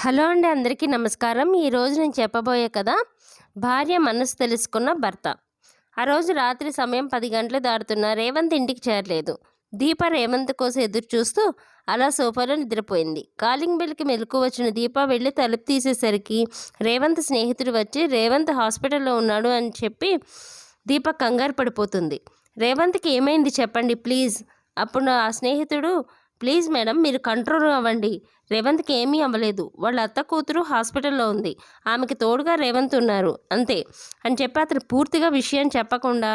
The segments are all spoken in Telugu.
హలో అండి అందరికీ నమస్కారం. ఈరోజు నేను చెప్పబోయే కదా భార్య మనసు తెలుసుకున్న భర్త. ఆ రోజు రాత్రి సమయం పది గంటలు దాటుతున్న రేవంత్ ఇంటికి చేరలేదు. దీప రేవంత్ కోసం ఎదురు చూస్తూ అలా సోఫాలో నిద్రపోయింది. కాలింగ్ బెల్కి మెలకు వచ్చిన దీప వెళ్ళి తలుపు తీసేసరికి రేవంత్ స్నేహితుడు వచ్చి రేవంత్ హాస్పిటల్లో ఉన్నాడు అని చెప్పి దీప కంగారు పడిపోతుంది. రేవంత్కి ఏమైంది చెప్పండి ప్లీజ్ అప్పుడు ఆ స్నేహితుడు ప్లీజ్ మేడం మీరు కంట్రోల్ అవ్వండి. రేవంత్కి ఏమీ అవ్వలేదు. వాళ్ళ అత్త కూతురు హాస్పిటల్లో ఉంది. ఆమెకి తోడుగా రేవంత్ ఉన్నారు. అంతే. అని చెప్పి అతను పూర్తిగా విషయం చెప్పకుండా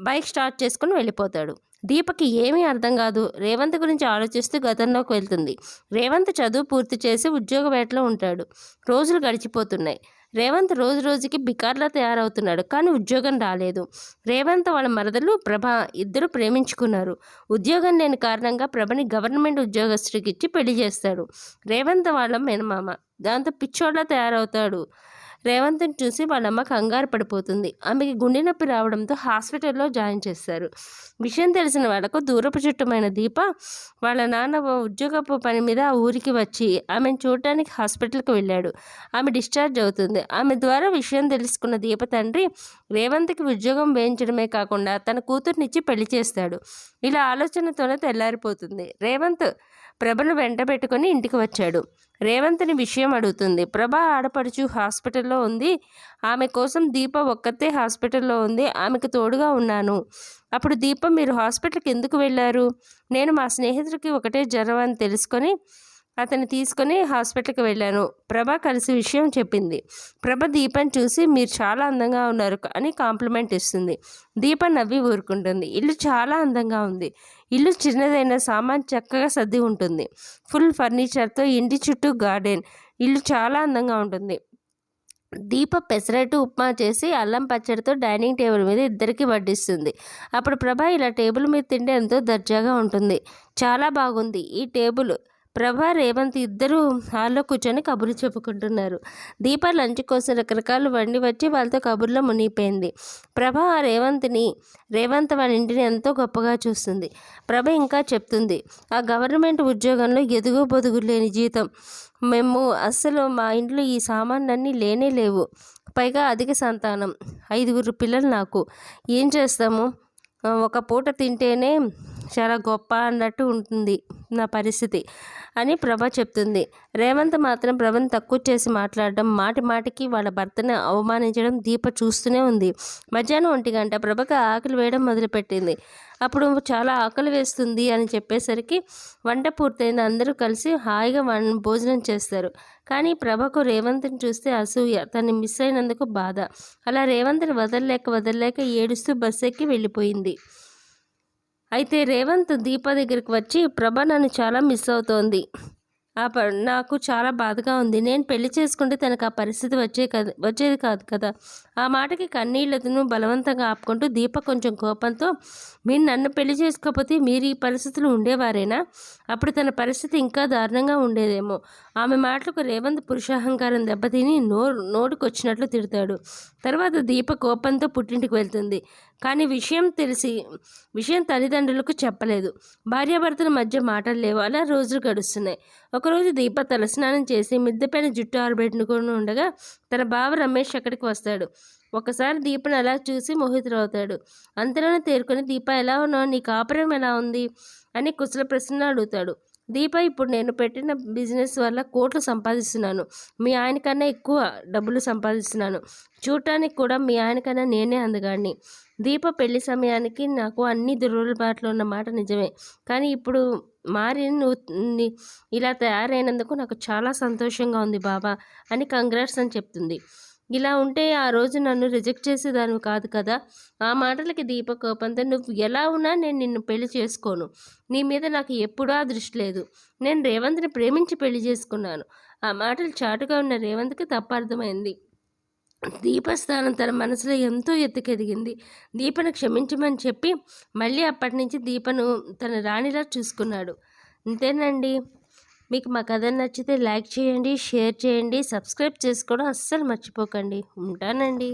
బైక్ స్టార్ట్ చేసుకుని వెళ్ళిపోతాడు. దీపకి ఏమీ అర్థం కాదు. రేవంత్ గురించి ఆలోచిస్తూ గతంలోకి వెళ్తుంది. రేవంత్ చదువు పూర్తి చేసి ఉద్యోగ వేటలో ఉంటాడు. రోజులు గడిచిపోతున్నాయి. రేవంత్ రోజు రోజుకి బికార్లా తయారవుతున్నాడు కానీ ఉద్యోగం రాలేదు. రేవంత్ వాళ్ళ మరదలు ప్రభ ఇద్దరు ప్రేమించుకున్నారు. ఉద్యోగం లేని కారణంగా ప్రభని గవర్నమెంట్ ఉద్యోగస్తుడికి ఇచ్చి పెళ్ళి చేస్తాడు. రేవంత్ వాళ్ళ మేనమామ దాంతో పిచ్చోళ్ళ తయారవుతాడు. రేవంత్ని చూసి వాళ్ళమ్మ కంగారు పడిపోతుంది. ఆమెకి గుండె నొప్పి రావడంతో హాస్పిటల్లో జాయిన్ చేస్తారు విషయం తెలిసిన వాళ్ళకు దూరపు చుట్టమైన దీప వాళ్ళ నాన్న ఉద్యోగపు పని మీద ఆ ఊరికి వచ్చి ఆమెను చూడటానికి హాస్పిటల్కి వెళ్ళాడు. ఆమె డిశ్చార్జ్ అవుతుంది. ఆమె ద్వారా విషయం తెలుసుకున్న దీప తండ్రి రేవంత్కి ఉద్యోగం వేయించడమే కాకుండా తన కూతుర్నిచ్చి పెళ్ళి చేస్తాడు. ఇలా ఆలోచనతోనే తెల్లారిపోతుంది. రేవంత్ ప్రభను వెంట పెట్టుకుని ఇంటికి వచ్చాడు. రేవంత్ని విషయం అడుగుతుంది. ప్రభ ఆడపడుచు హాస్పిటల్లో ఉంది. ఆమె కోసం దీప ఒక్కతే హాస్పిటల్లో ఉంది. ఆమెకు తోడుగా ఉన్నాను. అప్పుడు దీప మీరు హాస్పిటల్కి ఎందుకు వెళ్ళారు? నేను మా స్నేహితుడికి ఒకటే జ్వరం అని తెలుసుకొని అతన్ని తీసుకొని హాస్పిటల్కి వెళ్ళాను. ప్రభ కలిసి విషయం చెప్పింది. ప్రభ దీపం చూసి మీరు చాలా అందంగా ఉన్నారు అని కాంప్లిమెంట్ ఇస్తుంది. దీప నవ్వి ఊరుకుంటుంది. ఇల్లు చాలా అందంగా ఉంది. ఇల్లు చిన్నదైన సామాన్ చక్కగా సర్ది ఉంటుంది. ఫుల్ ఫర్నిచర్తో ఇంటి చుట్టూ గార్డెన్. ఇల్లు చాలా అందంగా ఉంటుంది. దీప పెసరట్టు ఉప్మా చేసి అల్లం పచ్చడితో డైనింగ్ టేబుల్ మీద ఇద్దరికి వడ్డిస్తుంది. అప్పుడు ప్రభా ఇలా టేబుల్ మీద తింటే ఎంతో దర్జాగా ఉంటుంది. చాలా బాగుంది. ఈ టేబుల్ ప్రభా రేవంత్ ఇద్దరూ హాల్లో కూర్చొని కబుర్లు చెప్పుకుంటున్నారు. దీప లంచ్ కోసం రకరకాలు వండి వచ్చి వాళ్ళతో కబుర్లో మునిగిపోయింది. ప్రభ రేవంత్ని రేవంత్ వాళ్ళ ఇంటిని ఎంతో గొప్పగా చూస్తుంది. ప్రభ ఇంకా చెప్తుంది ఆ గవర్నమెంట్ ఉద్యోగంలో ఎదుగు బొదుగు లేని జీతం. మేము అస్సలు మా ఇంట్లో ఈ సామాన్లన్నీ లేనే లేవు. పైగా అధిక సంతానం. ఐదుగురు పిల్లలు నాకు. ఏం చేస్తాము? ఒక పూట తింటేనే చాలా గొప్ప అన్నట్టు ఉంటుంది నా పరిస్థితి అని ప్రభ చెప్తుంది. రేవంత్ మాత్రం ప్రభను తక్కువ చేసి మాట్లాడడం మాటి మాటికి వాళ్ళ భర్తను అవమానించడం దీప చూస్తూనే ఉంది. మధ్యాహ్నం ఒంటి గంట ప్రభకు ఆకలి వేయడం మొదలుపెట్టింది. అప్పుడు చాలా ఆకలి వేస్తుంది అని చెప్పేసరికి వంట పూర్తయింది. అందరూ కలిసి హాయిగా వన్ భోజనం చేస్తారు. కానీ ప్రభకు రేవంత్ని చూస్తే అసూయ తను మిస్ అయినందుకు బాధ. అలా రేవంత్ని వదలలేక వదలలేక ఏడుస్తూ బస్సు ఎక్కి వెళ్ళిపోయింది. అయితే రేవంత్ దీప దగ్గరికి వచ్చి ప్రభ నన్ను చాలా మిస్ అవుతోంది. ఆ ప నాకు చాలా బాధగా ఉంది. నేను పెళ్ళి చేసుకుంటే తనకు ఆ పరిస్థితి వచ్చే కదా వచ్చేది కాదు కదా. ఆ మాటకి కన్నీళ్ళతను బలవంతంగా ఆపుకుంటూ దీప కొంచెం కోపంతో మీరు నన్ను పెళ్ళి చేసుకోకపోతే మీరు ఈ పరిస్థితులు ఉండేవారేనా? అప్పుడు తన పరిస్థితి ఇంకా దారుణంగా ఉండేదేమో. ఆమె మాటలకు రేవంత్ పురుషాహంకారం దెబ్బతిని నోరు నోటుకొచ్చినట్లు తిడతాడు. తర్వాత దీప కోపంతో పుట్టింటికి వెళ్తుంది. కానీ విషయం తెలిసి విషయం తల్లిదండ్రులకు చెప్పలేదు. భార్యాభర్తల మధ్య మాటలు లేవు. అలా రోజులు గడుస్తున్నాయి. ఒకరోజు దీప తలస్నానం చేసి మిద్దెపైన జుట్టు ఆరబెట్టుకుని ఉండగా తన బావ రమేష్ అక్కడికి వస్తాడు. ఒకసారి దీపను అలా చూసి మోహితులవుతాడు అంతలోనే తేరుకొని దీప ఎలా ఉన్నావు? నీ కాపురం ఎలా ఉంది? అని కుశల ప్రశ్నలు అడుగుతాడు. దీప ఇప్పుడు నేను పెట్టిన బిజినెస్ వల్ల కోట్లు సంపాదిస్తున్నాను. మీ ఆయనకన్నా ఎక్కువ డబ్బులు సంపాదిస్తున్నాను. చూడటానికి కూడా మీ ఆయనకన్నా నేనే అందగాడిని. దీప పెళ్ళి సమయానికి నాకు అన్ని దుర్వలపాట్లు ఉన్న మాట నిజమే. కానీ ఇప్పుడు మారి నువ్వు ఇలా తయారైనందుకు నాకు చాలా సంతోషంగా ఉంది బాబా అని కంగ్రాట్స్ అని చెప్తుంది. ఇలా ఉంటే ఆ రోజు నన్ను రిజెక్ట్ చేసేదాన్ని కాదు కదా. ఆ మాటలకి దీప కోపంతో నువ్వు ఎలా ఉన్నా నేను నిన్ను పెళ్ళి చేసుకోను. నీ మీద నాకు ఎప్పుడూ ఆ దృష్టి లేదు. నేను రేవంత్ని ప్రేమించి పెళ్ళి చేసుకున్నాను. ఆ మాటలు చాటుగా ఉన్న రేవంత్కి తప్ప అర్థమైంది. దీపస్థానం తన మనసులో ఎంతో ఎత్తుకెదిగింది. దీపను క్షమించమని చెప్పి మళ్ళీ అప్పటి నుంచి దీపను తన రాణిలా చూసుకున్నాడు. అంతేనండి మీకు మా కథ నచ్చితే లైక్ చేయండి షేర్ చేయండి సబ్స్క్రైబ్ చేసుకోవడం అస్సలు మర్చిపోకండి. ఉంటానండి.